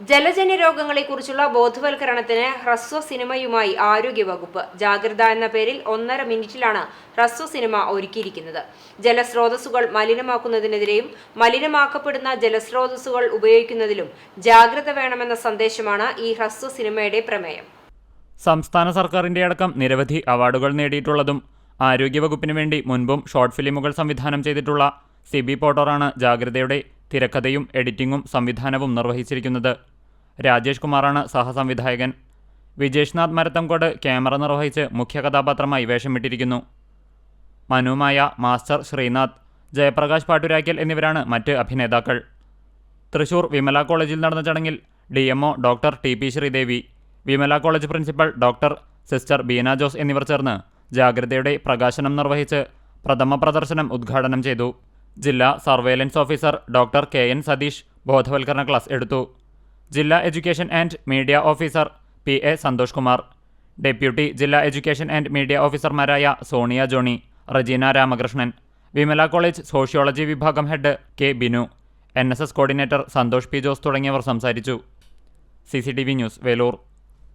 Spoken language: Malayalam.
ജലജന്യ രോഗങ്ങളെക്കുറിച്ചുള്ള ബോധവൽക്കരണത്തിന് ഹ്രസ്വ സിനിമയുമായി ആരോഗ്യവകുപ്പ്. ജാഗ്രത എന്ന പേരിൽ ഒന്നര മിനിറ്റിലാണ് ഹ്രസ്വ സിനിമ ഒരുക്കിയിരിക്കുന്നത്. ജലസ്രോതസ്സുകൾ മലിനമാക്കുന്നതിനെതിരെയും മലിനമാക്കപ്പെടുന്ന ജലസ്രോതസ്സുകൾ ഉപയോഗിക്കുന്നതിലും ജാഗ്രത വേണമെന്ന സന്ദേശമാണ് ഈ ഹ്രസ്വ സിനിമയുടെ പ്രമേയം. സംസ്ഥാന സർക്കാരിന്റെ അടക്കം നിരവധി അവാർഡുകൾ നേടിയിട്ടുള്ളതും ആരോഗ്യവകുപ്പിന് വേണ്ടി മുൻപും ഷോർട്ട് ഫിലിമുകൾ സംവിധാനം ചെയ്തിട്ടുള്ള സിബി പോട്ടോറാണ് ജാഗ്രതയുടെ തിരക്കഥയും എഡിറ്റിംഗും സംവിധാനവും നിർവഹിച്ചിരിക്കുന്നത്. രാജേഷ് കുമാറാണ് സഹസംവിധായകൻ. വിജേഷ്നാഥ് മരത്തംകോട് ക്യാമറ നിർവഹിച്ച് മുഖ്യ കഥാപാത്രമായി വേഷമിട്ടിരിക്കുന്നു. മനുമായ മാസ്റ്റർ ശ്രീനാഥ് ജയപ്രകാശ് പാട്ടുരാക്കൽ എന്നിവരാണ് മറ്റ് അഭിനേതാക്കൾ. തൃശൂർ വിമല കോളേജിൽ നടന്ന ചടങ്ങിൽ D MO doctor T P Sreedevi Vimala college principal doctor sister Beena Jose എന്നിവർ ചേർന്ന് ജാഗ്രതയുടെ പ്രകാശനം നിർവഹിച്ച് പ്രഥമ പ്രദർശനം ഉദ്ഘാടനം ചെയ്തു. ജില്ലാ surveillance officer doctor K N Satheesh ബോധവൽക്കരണ ക്ലാസ് എടുത്തു. ജില്ലാ education and media officer P A Santhosh Kumar deputy ജില്ലാ എഡ്യൂക്കേഷൻ ആൻഡ് മീഡിയ ഓഫീസർമാരായ Sonia Johny Regina Ramakrishnan Vimala college sociology വിഭാഗം head K Binu N S S coordinator Santhosh P Jose തുടങ്ങിയവർ സംസാരിച്ചു. C C T V news Veloor.